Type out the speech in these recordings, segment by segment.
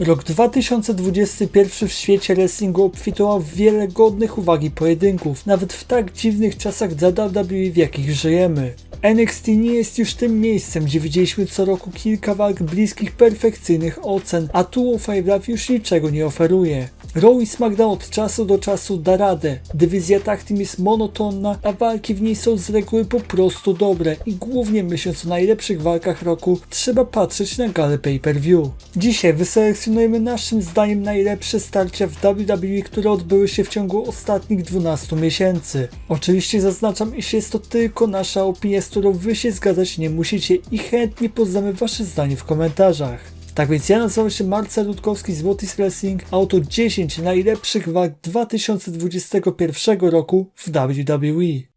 Rok 2021 w świecie wrestlingu obfitował w wiele godnych uwagi pojedynków, nawet w tak dziwnych czasach WWE w jakich żyjemy. NXT nie jest już tym miejscem, gdzie widzieliśmy co roku kilka walk bliskich perfekcyjnych ocen, a 205 Live już niczego nie oferuje. Raw i SmackDown od czasu do czasu da radę. Dywizja tag jest monotonna, a walki w niej są z reguły po prostu dobre i głównie myśląc o najlepszych walkach roku, trzeba patrzeć na galę pay-per-view. Dzisiaj wyselekcjonujemy naszym zdaniem najlepsze starcia w WWE, które odbyły się w ciągu ostatnich 12 miesięcy. Oczywiście zaznaczam, iż jest to tylko nasza opinia, z którą wy się zgadzać nie musicie i chętnie poznamy wasze zdanie w komentarzach. Tak więc ja nazywam się Marcel Rutkowski z What Wrestling, a oto 10 najlepszych walk 2021 roku w WWE.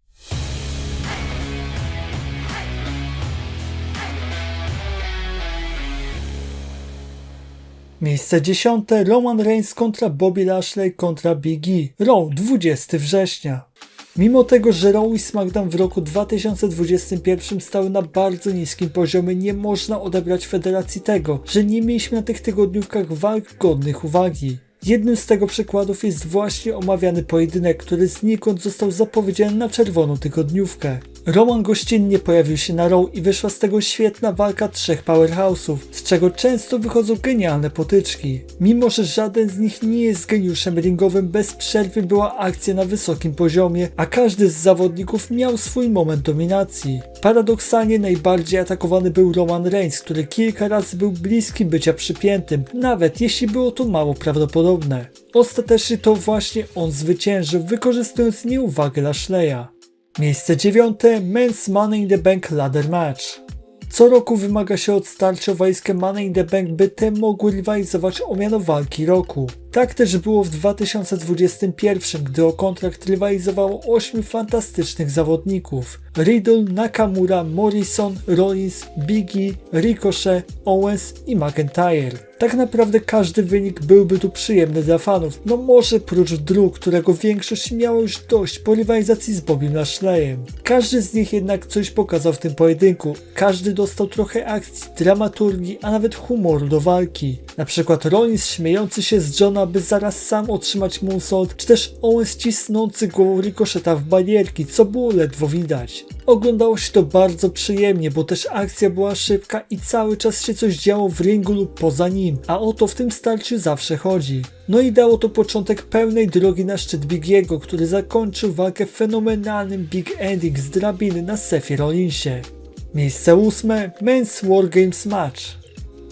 Miejsce 10. Roman Reigns kontra Bobby Lashley kontra Big E. Raw 20 września. Mimo tego, że Raw i SmackDown w roku 2021 stały na bardzo niskim poziomie, nie można odebrać federacji tego, że nie mieliśmy na tych tygodniówkach walk godnych uwagi. Jednym z tego przykładów jest właśnie omawiany pojedynek, który znikąd został zapowiedziany na czerwoną tygodniówkę. Roman gościnnie pojawił się na Raw i wyszła z tego świetna walka trzech powerhouse'ów, z czego często wychodzą genialne potyczki. Mimo, że żaden z nich nie jest geniuszem ringowym, bez przerwy była akcja na wysokim poziomie, a każdy z zawodników miał swój moment dominacji. Paradoksalnie najbardziej atakowany był Roman Reigns, który kilka razy był bliski bycia przypiętym, nawet jeśli było to mało prawdopodobne. Ostatecznie to właśnie on zwyciężył, wykorzystując nieuwagę Lashleya. Miejsce dziewiąte Men's Money in the Bank Ladder Match. Co roku wymaga się od starczowajskie Money in the Bank, by te mogły rywalizować o miano walki roku. Tak też było w 2021, gdy o kontrakt rywalizowało 8 fantastycznych zawodników. Riddle, Nakamura, Morrison, Rollins, Biggie, Ricochet, Owens i McIntyre. Tak naprawdę każdy wynik byłby tu przyjemny dla fanów, no może prócz Drew, którego większość miała już dość po rywalizacji z Bobim Lashleyem. Każdy z nich jednak coś pokazał w tym pojedynku, każdy dostał trochę akcji, dramaturgii, a nawet humoru do walki. Na przykład Rollins śmiejący się z Johna, by zaraz sam otrzymać moonsault, czy też Owens cisnący głową Ricocheta w barierki, co było ledwo widać. Oglądało się to bardzo przyjemnie, bo też akcja była szybka i cały czas się coś działo w ringu lub poza nim, a o to w tym starciu zawsze chodzi. No i dało to początek pełnej drogi na szczyt Bigiego, który zakończył walkę fenomenalnym Big Ending z drabiny na Sefie. Miejsce ósme Men's War Games Match.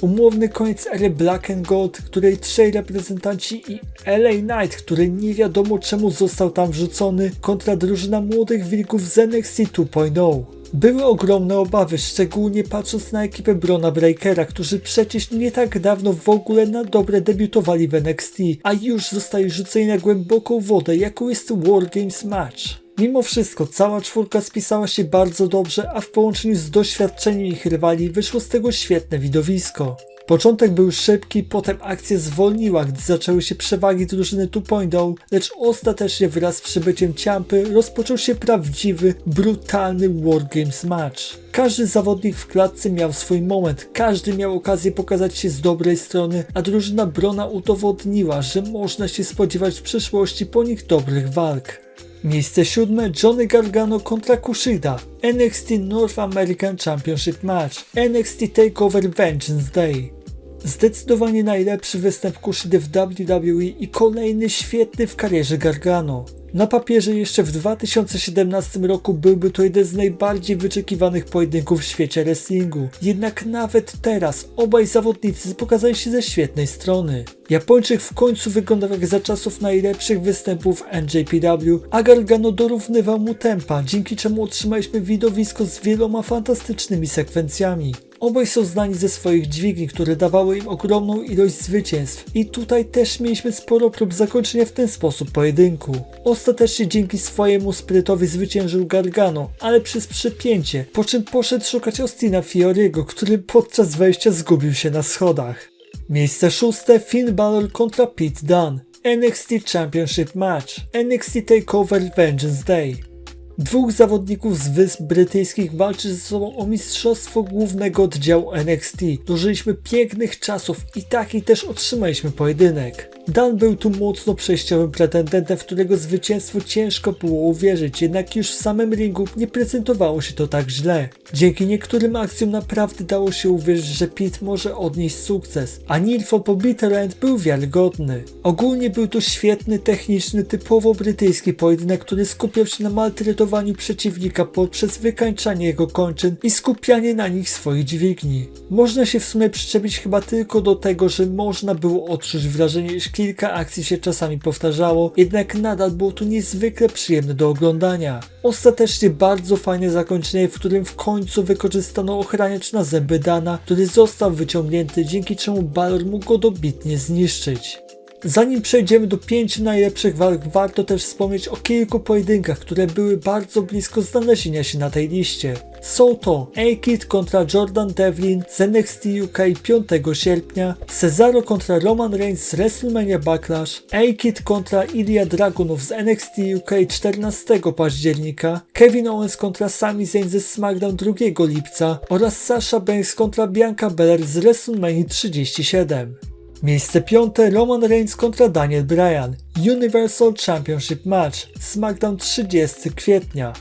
Umowny koniec ery Black and Gold, której trzej reprezentanci i LA Knight, który nie wiadomo czemu został tam wrzucony, kontra drużyna młodych wilków z NXT 2.0. Były ogromne obawy, szczególnie patrząc na ekipę Brona Breakera, którzy przecież nie tak dawno w ogóle na dobre debiutowali w NXT, a już zostali rzuceni na głęboką wodę, jaką jest War Games Match. Mimo wszystko cała czwórka spisała się bardzo dobrze, a w połączeniu z doświadczeniem ich rywali wyszło z tego świetne widowisko. Początek był szybki, potem akcja zwolniła, gdy zaczęły się przewagi drużyny 2.0, lecz ostatecznie wraz z przybyciem Ciampy rozpoczął się prawdziwy, brutalny War Games match. Każdy zawodnik w klatce miał swój moment, każdy miał okazję pokazać się z dobrej strony, a drużyna Brona udowodniła, że można się spodziewać w przyszłości po nich dobrych walk. Miejsce siódme Johnny Gargano kontra Kushida NXT North American Championship Match. NXT TakeOver Vengeance Day Zdecydowanie najlepszy występ Kushidy w WWE i kolejny świetny w karierze Gargano. Na papierze jeszcze w 2017 roku byłby to jeden z najbardziej wyczekiwanych pojedynków w świecie wrestlingu. Jednak nawet teraz obaj zawodnicy pokazali się ze świetnej strony. Japończyk w końcu wyglądał jak za czasów najlepszych występów NJPW, a Gargano dorównywał mu tempa, dzięki czemu otrzymaliśmy widowisko z wieloma fantastycznymi sekwencjami. Obaj są znani ze swoich dźwigni, które dawały im ogromną ilość zwycięstw i tutaj też mieliśmy sporo prób zakończenia w ten sposób pojedynku. Ostatecznie dzięki swojemu sprytowi zwyciężył Gargano, ale przez przypięcie, po czym poszedł szukać Austina Fioriego, który podczas wejścia zgubił się na schodach. Miejsce szóste Finn Balor kontra Pete Dunne NXT Championship Match NXT TakeOver Vengeance Day Dwóch zawodników z Wysp Brytyjskich walczy ze sobą o mistrzostwo głównego oddziału NXT. Dożyliśmy pięknych czasów i taki też otrzymaliśmy pojedynek. Dan był tu mocno przejściowym pretendentem, w którego zwycięstwo ciężko było uwierzyć, jednak już w samym ringu nie prezentowało się to tak źle. Dzięki niektórym akcjom naprawdę dało się uwierzyć, że Pete może odnieść sukces, a Nilfo po Bitter End był wiarygodny. Ogólnie był to świetny, techniczny, typowo brytyjski pojedynek, który skupiał się na maltretowaniu przeciwnika poprzez wykańczanie jego kończyn i skupianie na nich swoich dźwigni. Można się w sumie przyczepić chyba tylko do tego, że można było odczuć wrażenie, iż kilka akcji się czasami powtarzało, jednak nadal było to niezwykle przyjemne do oglądania. Ostatecznie bardzo fajne zakończenie, w którym w końcu wykorzystano ochraniacz na zęby Dana, który został wyciągnięty, dzięki czemu Balor mógł go dobitnie zniszczyć. Zanim przejdziemy do pięciu najlepszych walk, warto też wspomnieć o kilku pojedynkach, które były bardzo blisko znalezienia się na tej liście. Są to A-Kid kontra Jordan Devlin z NXT UK 5 sierpnia, Cesaro kontra Roman Reigns z WrestleMania Backlash, A-Kid kontra Ilya Dragunov z NXT UK 14 października, Kevin Owens kontra Sami Zayn ze SmackDown 2 lipca oraz Sasha Banks kontra Bianca Belair z WrestleMania 37. Miejsce piąte Roman Reigns kontra Daniel Bryan. Universal Championship Match. SmackDown 30 kwietnia.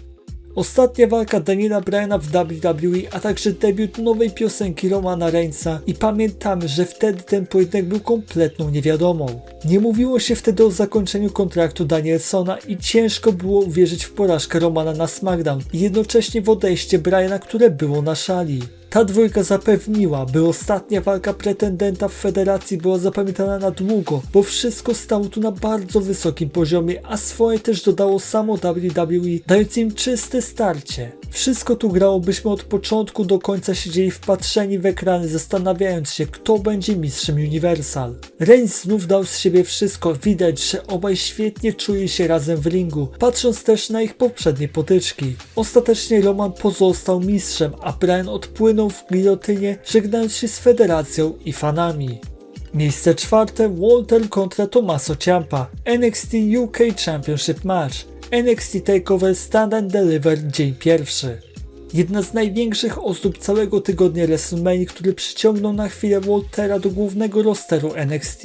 Ostatnia walka Daniela Bryana w WWE, a także debiut nowej piosenki Romana Reignsa i pamiętamy, że wtedy ten pojedynek był kompletną niewiadomą. Nie mówiło się wtedy o zakończeniu kontraktu Danielsona i ciężko było uwierzyć w porażkę Romana na SmackDown i jednocześnie w odejście Bryana, które było na szali. Ta dwójka zapewniła, by ostatnia walka pretendenta w federacji była zapamiętana na długo, bo wszystko stało tu na bardzo wysokim poziomie, a swoje też dodało samo WWE, dając im czyste starcie. Wszystko tu grało, byśmy od początku do końca siedzieli wpatrzeni w ekrany, zastanawiając się, kto będzie mistrzem Universal. Reigns znów dał z siebie wszystko, widać, że obaj świetnie czuli się razem w ringu, patrząc też na ich poprzednie potyczki. Ostatecznie Roman pozostał mistrzem, a Brian odpłynął w gilotynie, żegnając się z federacją i fanami. Miejsce czwarte Walter kontra Tommaso Ciampa NXT UK Championship Match NXT TakeOver Stand and Deliver dzień pierwszy. Jedna z największych ozdób całego tygodnia WrestleMania, który przyciągnął na chwilę Waltera do głównego rosteru NXT.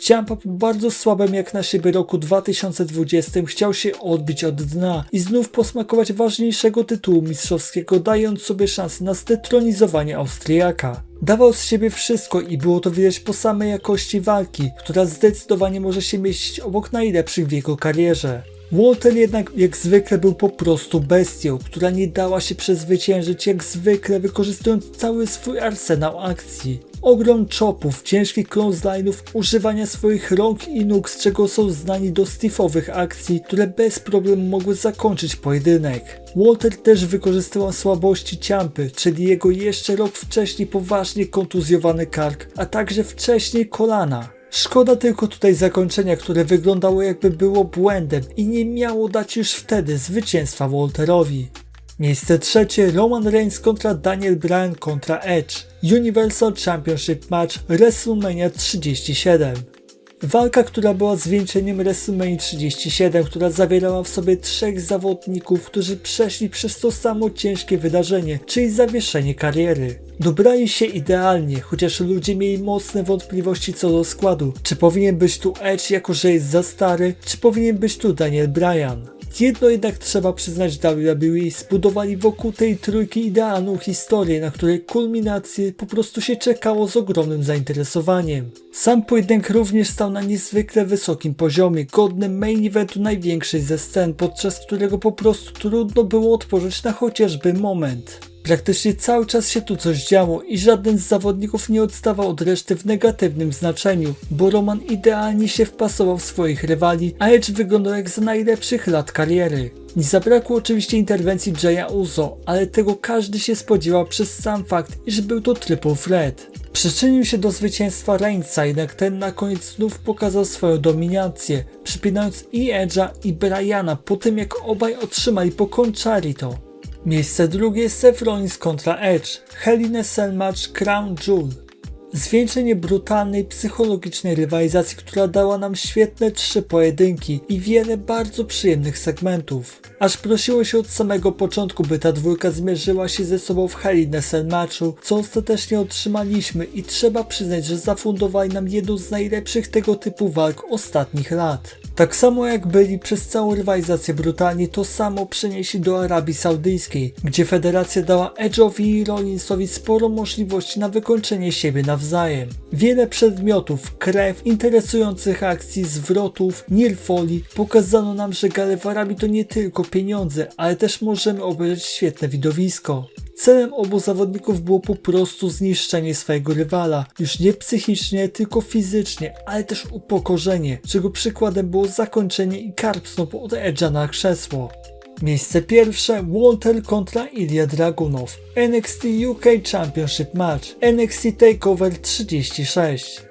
Ciampa po bardzo słabym jak na siebie roku 2020 chciał się odbić od dna i znów posmakować ważniejszego tytułu mistrzowskiego, dając sobie szansę na zdetronizowanie Austriaka. Dawał z siebie wszystko i było to widać po samej jakości walki, która zdecydowanie może się mieścić obok najlepszych w jego karierze. Walter jednak jak zwykle był po prostu bestią, która nie dała się przezwyciężyć jak zwykle wykorzystując cały swój arsenał akcji. Ogrom chopów, ciężkich clothesline'ów, używania swoich rąk i nóg, z czego są znani do stifowych akcji, które bez problemu mogły zakończyć pojedynek. Walter też wykorzystywał słabości Ciampy, czyli jego jeszcze rok wcześniej poważnie kontuzjowany kark, a także wcześniej kolana. Szkoda tylko tutaj zakończenia, które wyglądało jakby było błędem i nie miało dać już wtedy zwycięstwa Walterowi. Miejsce trzecie Roman Reigns kontra Daniel Bryan kontra Edge. Universal Championship Match WrestleMania 37. Walka, która była zwieńczeniem WrestleMania 37, która zawierała w sobie trzech zawodników, którzy przeszli przez to samo ciężkie wydarzenie, czyli zawieszenie kariery. Dobrali się idealnie, chociaż ludzie mieli mocne wątpliwości co do składu. Czy powinien być tu Edge jako, że jest za stary, czy powinien być tu Daniel Bryan? Jedno jednak trzeba przyznać WWE, zbudowali wokół tej trójki idealną historię, na której kulminację po prostu się czekało z ogromnym zainteresowaniem. Sam pojedynek również stał na niezwykle wysokim poziomie, godnym main eventu największej ze scen, podczas którego po prostu trudno było otworzyć na chociażby moment. Praktycznie cały czas się tu coś działo i żaden z zawodników nie odstawał od reszty w negatywnym znaczeniu, bo Roman idealnie się wpasował w swoich rywali, a Edge wyglądał jak za najlepszych lat kariery. Nie zabrakło oczywiście interwencji Jaya Uzo, ale tego każdy się spodziewał przez sam fakt, iż był to triple threat. Przyczynił się do zwycięstwa Reignsa, jednak ten na koniec znów pokazał swoją dominację, przypinając i Edge'a i Briana po tym jak obaj otrzymali po Concharito. Miejsce drugie Seth Rollins kontra Edge, Hell match Crown Jewel. Zwieńczenie brutalnej, psychologicznej rywalizacji, która dała nam świetne trzy pojedynki i wiele bardzo przyjemnych segmentów. Aż prosiło się od samego początku, by ta dwójka zmierzyła się ze sobą w Hell matchu, co ostatecznie otrzymaliśmy i trzeba przyznać, że zafundowali nam jedną z najlepszych tego typu walk ostatnich lat. Tak samo jak byli przez całą rywalizację brutalni, to samo przenieśli do Arabii Saudyjskiej, gdzie federacja dała Edge'owi i Rollinsowi sporo możliwości na wykończenie siebie nawzajem. Wiele przedmiotów, krew, interesujących akcji, zwrotów, nirfoli pokazano nam, że gale w Arabii to nie tylko pieniądze, ale też możemy obejrzeć świetne widowisko. Celem obu zawodników było po prostu zniszczenie swojego rywala, już nie psychicznie, tylko fizycznie, ale też upokorzenie, czego przykładem było zakończenie i karpsnąp od Edge'a na krzesło. Miejsce pierwsze Walter kontra Ilya Dragunov NXT UK Championship Match. NXT TakeOver 36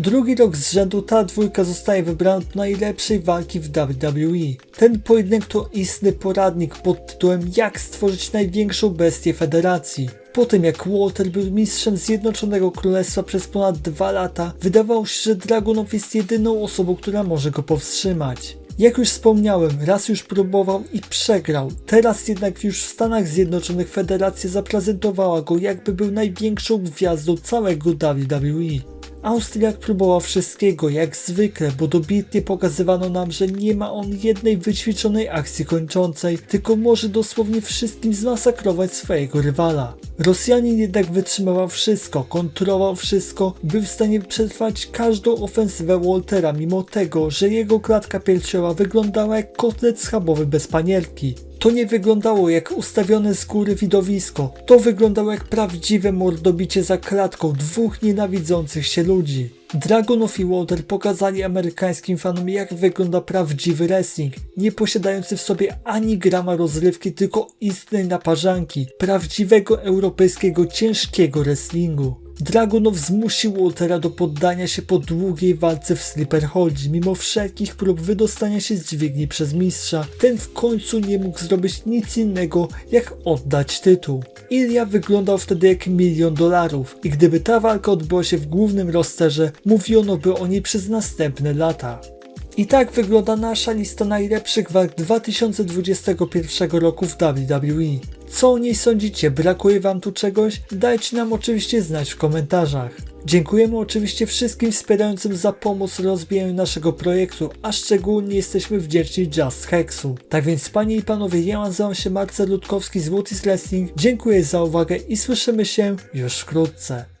Drugi rok z rzędu ta dwójka zostaje wybrana do najlepszej walki w WWE. Ten pojedynek to istny poradnik pod tytułem Jak stworzyć największą bestię federacji. Po tym jak Walter był mistrzem Zjednoczonego Królestwa przez ponad dwa lata, wydawało się, że Dragunov jest jedyną osobą, która może go powstrzymać. Jak już wspomniałem, raz już próbował i przegrał. Teraz jednak już w Stanach Zjednoczonych Federacja zaprezentowała go jakby był największą gwiazdą całego WWE. Austriak próbował wszystkiego, jak zwykle, bo dobitnie pokazywano nam, że nie ma on jednej wyćwiczonej akcji kończącej, tylko może dosłownie wszystkim zmasakrować swojego rywala. Rosjanin jednak wytrzymywał wszystko, kontrolował wszystko, był w stanie przetrwać każdą ofensywę Waltera, mimo tego, że jego klatka piersiowa wyglądała jak kotlet schabowy bez panierki. To nie wyglądało jak ustawione z góry widowisko. To wyglądało jak prawdziwe mordobicie za klatką dwóch nienawidzących się ludzi. Dragunov i Walter pokazali amerykańskim fanom jak wygląda prawdziwy wrestling, nie posiadający w sobie ani grama rozrywki, tylko istnej naparzanki, prawdziwego europejskiego ciężkiego wrestlingu. Dragunov zmusił Waltera do poddania się po długiej walce w Slipper Holdzie, mimo wszelkich prób wydostania się z dźwigni przez mistrza. Ten w końcu nie mógł zrobić nic innego, jak oddać tytuł. Ilya wyglądał wtedy jak milion dolarów i gdyby ta walka odbyła się w głównym rosterze, mówiono by o niej przez następne lata. I tak wygląda nasza lista najlepszych walk 2021 roku w WWE. Co o niej sądzicie? Brakuje wam tu czegoś? Dajcie nam oczywiście znać w komentarzach. Dziękujemy oczywiście wszystkim wspierającym za pomoc w rozwijaniu naszego projektu, a szczególnie jesteśmy wdzięczni Just Hexu. Tak więc panie i panowie, ja nazywam się Marcel Ludkowski z Wotis Wrestling, dziękuję za uwagę i słyszymy się już wkrótce.